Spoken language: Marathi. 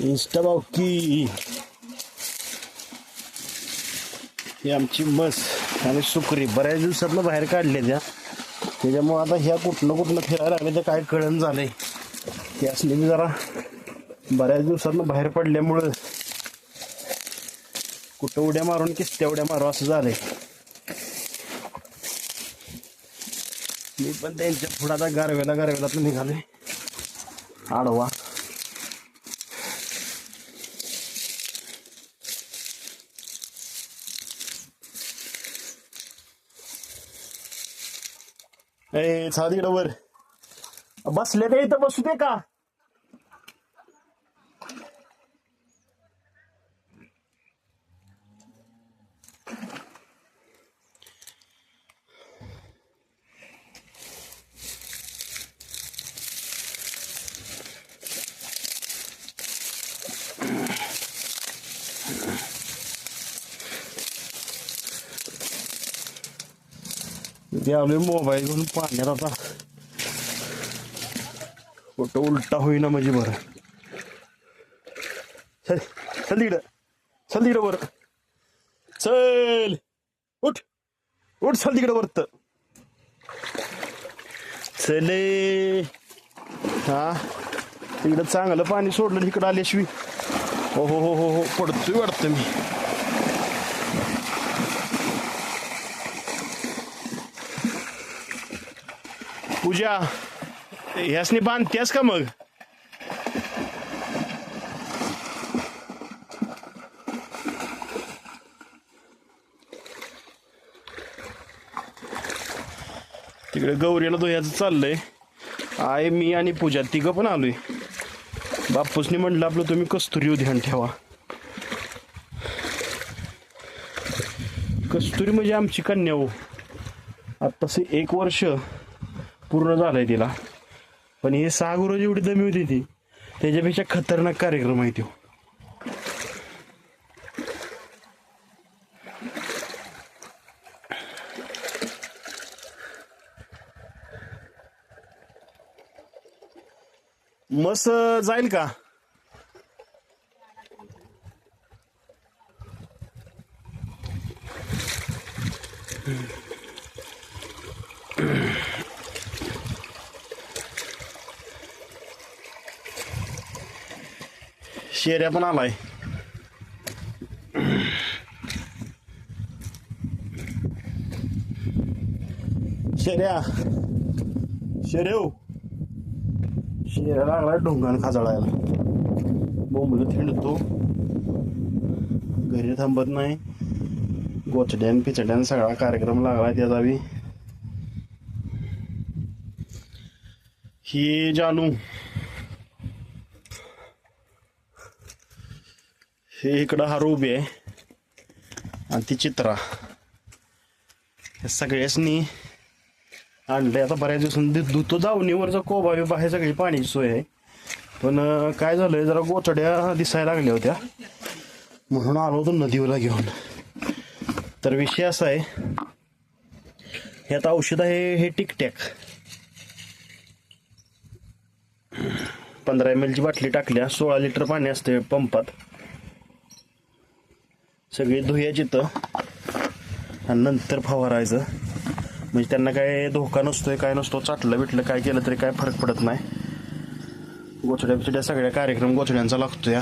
इंस्टा बावकी ही आमची मस आणि सुकरी. बऱ्याच दिवसातनं बाहेर काढले त्या. त्याच्यामुळं आता ह्या कुठनं कुठनं फिरायला लागले तर काय कळण झालंय. ते असले मी जरा बऱ्याच दिवसातनं बाहेर पडल्यामुळं कुठं उड्या मारून किस्त्या उड्या मारू असं झालंय. मी पण त्यांच्या पुढं आता गारवेला गारवेला निघाले आडवा. ए चाल तिकडं वर बसले ते इथं बसू दे का? ते आलोय मोबाईल घेऊन पाण्यात आता कुठं उलटा होईना म्हणजे बरं चल चल तिकडं चल तिकडं बरं चल उठ उठ चल तिकडं वरत चले हा तिकडं चांगलं पाणी सोडलं तिकडं आल्याशिवी हो हो हो हो हो पडतोय वाटतं मी पूजा ह्यासनी बांधतेस का मग? तिकडे गौरीला धुयाचं चाललंय. आय मी आणि पूजा तिघं पण आलोय. बापूसनी म्हटलं आपलं तुम्ही कस्तुरी ध्यान ठेवा. कस्तुरी म्हणजे आमची कन्या हो. आत्ताच एक वर्ष पूर्ण झालंय तिला. पण हे सहा गुरु जेवढी दमी होती ती. त्याच्यापेक्षा खतरनाक कार्यक्रम आहे तो. मस जाईल का? शेऱ्या पण आलाय शेऱ्या शेरेव शेऱ्या लागलाय डोंगण खाजळायला बोंबल थिंडतो घरी थांबत नाही गोचड्यान पिचड्यान सगळा कार्यक्रम लागलाय त्याचा बी ही जानू हे इकडं हा उभी आहे. आणि ती चित्रा. हे सगळ्यासनी आणलंय. आता बऱ्याच दिवसांनी धुतो दावणीवरचा कोबा बिबा हे सगळी पाण्याची सोय आहे. पण काय काय आहे जरा गोचड्या दिसायला लागल्या होत्या. म्हणून आलो होतो नदीवरला घेऊन. तर विषय असा आहे हे आता औषध आहे हे टिकटॅक. पंधरा एम एलची बाटली टाकल्या सोळा लिटर पाणी असते पंपात. सगळी धुयाची तर आणि नंतर फवारायचं. म्हणजे त्यांना काय धोका नसतोय काय नसतो चाटलं बिटलं काय केलं तरी काय फरक पडत नाही. गोचड्या बिचड्या सगळ्या कार्यक्रम गोचड्यांचा लागतो या